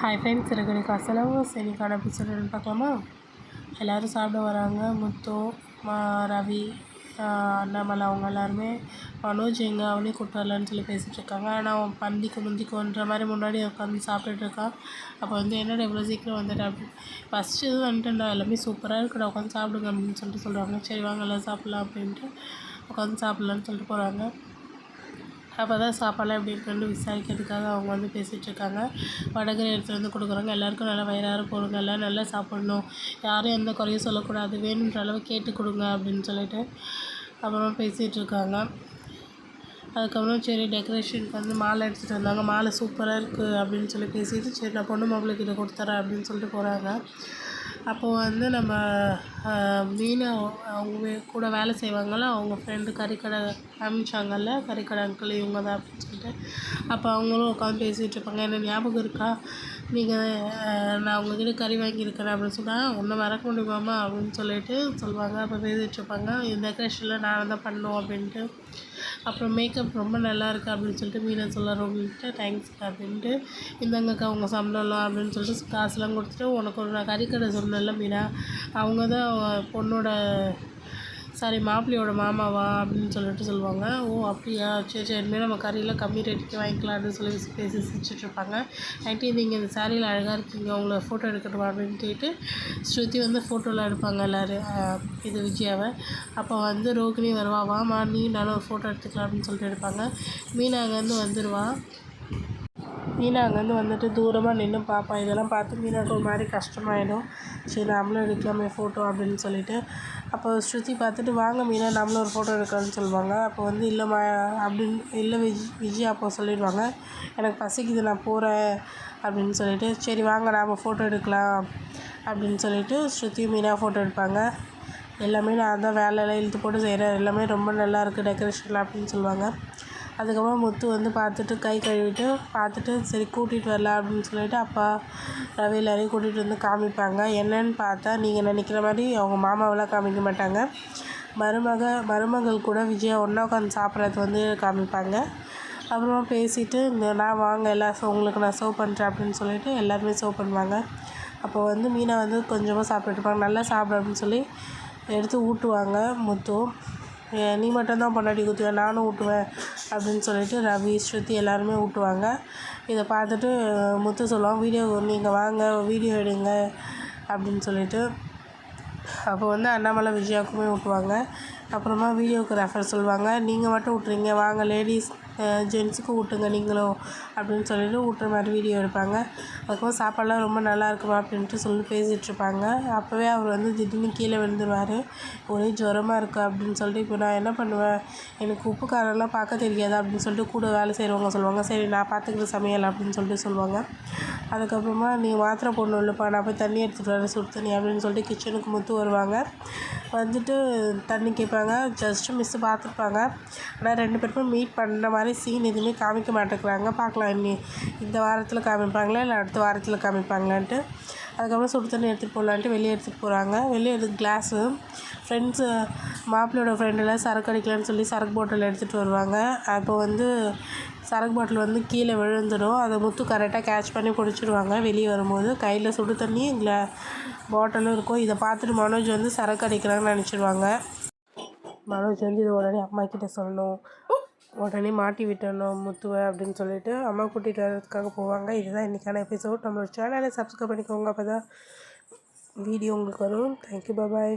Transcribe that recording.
Hi friends எனக்கு அசலம் செனிக்கான episode பார்க்கலாமா? எல்லோரும் சாப்பிட வராங்க. முத்து மா ரவி அண்ணாமலை அவங்க எல்லாருமே. மனோஜ் எங்கே அவனே கூப்பிட்டு வரலன்னு சொல்லி பேசிகிட்டு இருக்காங்க. ஆனால் அவன் பந்திக்கு முந்திக்குன்ற மாதிரி முன்னாடி உட்காந்து சாப்பிட்டுட்டு இருக்கான். அப்போ வந்து என்னடா இவ்வளோ சீக்கிரம் வந்துட்டு? அப்படி ஃபஸ்ட்டு இது வந்துட்டேன்டா. எல்லாமே சூப்பராக இருக்குடா. உட்காந்து சாப்பிடுங்க அப்படின்னு சொல்லிட்டு சொல்கிறாங்க சரி வாங்க எல்லாம் சாப்பிட்லாம் அப்படின்ட்டு உட்காந்து சாப்பிட்லான்னு சொல்லிட்டு போகிறாங்க அப்போ தான் சாப்பாடுலாம் எப்படி இருக்குன்னு விசாரிக்கிறதுக்காக அவங்க வந்து பேசிகிட்ருக்காங்க. வடகரை எடுத்துகிட்டு வந்து கொடுக்குறாங்க. எல்லாருக்கும் நல்லா வயிறார போடுங்க. எல்லாம் நல்லா சாப்பிட்ணும். யாரும் எந்த குறையும் சொல்லக்கூடாது. வேணுன்ற அளவு கேட்டு கொடுங்க அப்படின்னு சொல்லிட்டு அப்புறம் பேசிகிட்ருக்காங்க. அதுக்கப்புறம் சரி டெக்கரேஷனுக்கு வந்து மாலை எடுத்துகிட்டு வந்தாங்க. மாலை சூப்பராக இருக்குது அப்படின்னு சொல்லி பேசிட்டு சரி நான் பொண்ணு மாப்பிள்ளைக்கிட்ட கொடுத்துறேன் அப்படின்னு சொல்லிட்டு போகிறாங்க அப்போது வந்து நம்ம மீனா அவங்க கூட வேலை செய்வாங்கள்ல அவங்க ஃப்ரெண்டு கறிக்கடை காமிச்சாங்கல்ல கறிக்கடை அங்கிள் இவங்க தான் அப்படின்னு சொல்லிட்டு. அப்போ அவங்களும் உட்காந்து பேசிகிட்டு இருப்பாங்க. என்ன ஞாபகம் இருக்கா? நீங்கள் நான் உங்ககிட்ட கறி வாங்கியிருக்கிறேன் அப்படின்னு சொன்னால் ஒன்றை மறக்க முடியுமாம்மா? அப்படின்னு சொல்லிட்டு சொல்லுவாங்க. அப்போ பேசிகிட்டு இருப்பாங்க. இந்த டெக்கரேஷனில் நான் தான் பண்ணும் அப்படின்ட்டு. அப்புறம் மேக்கப் ரொம்ப நல்லா இருக்குது அப்படின்னு சொல்லிட்டு மீனை சொல்ல தேங்க்ஸ் அப்படின்ட்டு. இந்தாங்கக்கா உங்கள் சம்பளம்லாம் அப்படின்னு சொல்லிட்டு காசுலாம் கொடுத்துட்டு உனக்கு ஒரு நான் கறிக்கடை சொன்னேன். நல்ல மீனா. அவங்க தான் பொண்ணோட சாரி மாப்பிள்ளையோட மாமாவா அப்படின்னு சொல்லிட்டு சொல்லுவாங்க. ஓ அப்படியா? சரி சரி இனிமேல் நம்ம கறியெல்லாம் கம்மி ரேட்டுக்கு வாங்கிக்கலாம் அப்படின்னு சொல்லி பேசி சிரிச்சிட்ருப்பாங்க. நைட்டு நீங்கள் இந்த சாரியில் அழகாக இருக்கீங்க உங்களை ஃபோட்டோ எடுக்கணுமா அப்படின்னு கேட்டு ஸ்ருதி வந்து ஃபோட்டோலாம் எடுப்பாங்க எல்லோரும் இது விஜயாவை. அப்போ வந்து ரோகிணி வருவா வாமா நீ நானும் ஒரு ஃபோட்டோ எடுத்துக்கலாம் அப்படின்னு சொல்லிட்டு எடுப்பாங்க. மீனா அங்கேருந்து வந்துடுவா மீனா அங்கேருந்து வந்துட்டு தூரமாக நின்று பார்ப்பான் இதெல்லாம் பார்த்து மீனாவுக்கு ஒரு மாதிரி கஷ்டமாயிடும். சரி நம்மளும் எடுக்கலாமே ஃபோட்டோ அப்படின்னு சொல்லிட்டு. அப்போ ஸ்ருதி பார்த்துட்டு வாங்க மீனா நம்மளும் ஒரு ஃபோட்டோ எடுக்கலாம்னு சொல்லுவாங்க. அப்போ வந்து இல்லைம்மா அப்படின்னு இல்லை விஜ் விஜய் அப்போ சொல்லிடுவாங்க. எனக்கு பசிக்குது நான் போகிறேன் அப்படின்னு சொல்லிட்டு. சரி வாங்க நாம் ஃபோட்டோ எடுக்கலாம் அப்படின்னு சொல்லிட்டு ஸ்ருதியும் மீனா ஃபோட்டோ எடுப்பாங்க. எல்லாமே நான் தான் வேலையெல்லாம் இழுத்து போட்டு செய்கிறேன் எல்லாமே ரொம்ப நல்லா இருக்குது டெக்கரேஷன்லாம் அப்படின்னு சொல்லுவாங்க. அதுக்கப்புறம் முத்து வந்து பார்த்துட்டு கை கழுவிட்டு பார்த்துட்டு சரி கூட்டிகிட்டு வரலாம் அப்படின்னு சொல்லிட்டு அப்பா ரவி எல்லாரையும் கூட்டிகிட்டு வந்து காமிப்பாங்க. என்னன்னு பார்த்தா நீங்கள் நினைக்கிற மாதிரி அவங்க மாமாவெல்லாம் காமிக்க மாட்டாங்க. மருமக மருமகள் கூட விஜயா ஒன்றா உட்காந்து சாப்பிட்றது வந்து காமிப்பாங்க. அப்புறமா பேசிவிட்டு இந்த நான் வாங்க எல்லா உங்களுக்கு நான் சர்வ் பண்ணுறேன் அப்படின்னு சொல்லிட்டு எல்லாருமே சர்வ் பண்ணுவாங்க. அப்போ வந்து மீனை வந்து கொஞ்சமாக சாப்பிட்டுருப்பாங்க நல்லா சாப்பிடு அப்படின்னு சொல்லி எடுத்து ஊட்டுவாங்க முத்து நீ மட்டும்தான் பொண்டாட்டி குத்துவ நானும் ஊட்டுவேன் அப்படின்னு சொல்லிட்டு ரவி ஸ்ருதி எல்லாருமே ஊட்டுவாங்க. இதை பார்த்துட்டு முத்து சொல்லுவான் வீடியோ நீங்கள் வாங்க வீடியோ எடுங்க அப்படின்னு சொல்லிட்டு அப்போ வந்து அண்ணாமலை விஜயாவுக்குமே ஊட்டுவாங்க. அப்புறமா வீடியோகிராஃபர் சொல்லுவாங்க. நீங்கள் மட்டும் விட்றீங்க வாங்க லேடிஸ் ஜென்ஸுக்கும் ஊட்டுங்க நீங்களும் அப்படின்னு சொல்லிட்டு ஊட்டுற மாதிரி வீடியோ எடுப்பாங்க. அதுக்கப்புறம் சாப்பாடெலாம் ரொம்ப நல்லா இருக்குமா அப்படின்ட்டு சொல்லி பேசிகிட்ருப்பாங்க அப்போவே அவர் வந்து திடீர்னு கீழே விழுந்துருவார். ஒரே ஜுரமாக இருக்குது அப்படின்னு சொல்லிட்டு இப்போ நான் என்ன பண்ணுவேன்? எனக்கு உப்பு காரம்லாம் பார்க்க தெரியாது? அப்படின்னு சொல்லிட்டு கூட வேலை செய்கிறவங்க சொல்லுவாங்க. சரி நான் பார்த்துக்கிற சமையல் அப்படின்னு சொல்லிட்டு சொல்லுவாங்க. அதுக்கப்புறமா நீ மாத்திரை போடணும் இல்லைப்பா நான் போய் தண்ணி எடுத்துகிட்டு வரேன் சுடு தண்ணி அப்படின்னு சொல்லிட்டு கிச்சனுக்கு முத்து வருவாங்க. வந்துட்டு தண்ணி கேட்பாங்க ஜஸ்ட்டு மிஸ்ஸு பார்த்துருப்பாங்க. ஆனால் ரெண்டு பேருமே மீட் பண்ணுற மாதிரி சீன் எதுவுமே காமிக்க மாட்டேங்கிறாங்க. பார்க்கலாம் இன்னி இந்த வாரத்தில் காமிப்பாங்களா இல்லை அடுத்த வாரத்தில் காமிப்பாங்களான்ட்டு. அதுக்கப்புறம் சுடு தண்ணி எடுத்துகிட்டு போகலான்ட்டு வெளியே எடுத்துகிட்டு போகிறாங்க வெளியே எடுத்து கிளாஸு ஃப்ரெண்ட்ஸு மாப்பிள்ளையோட ஃப்ரெண்டெல்லாம் சரக்கு அடிக்கலான்னு சொல்லி சரக்கு போட்டில் எடுத்துகிட்டு வருவாங்க. அப்போ வந்து சரக்கு பாட்டில் வந்து கீழே விழுந்துடும். அதை முத்து கரெக்டாக கேட்ச் பண்ணி பிடிச்சிடுவாங்க வெளியே வரும்போது கையில் சுடு தண்ணி இல்லை பாட்டிலும் இருக்கும். இதை பார்த்துட்டு மனோஜ் வந்து சரக்கு அடிக்கிறாங்கன்னு நினச்சிடுவாங்க மனோஜ் வந்து இது உடனே அம்மா கிட்டே சொல்லணும். உடனே மாட்டி விட்டணும் முத்துவை அப்படின்னு சொல்லிட்டு அம்மா கூட்டிகிட்டு வர்றதுக்காக போவாங்க. இதுதான் இன்றைக்கான எபிசோட் நம்மளோட சேனலை சப்ஸ்கிரைப் பண்ணிக்கோங்க. அப்போ தான் வீடியோ உங்களுக்கு வரும். Thank you bye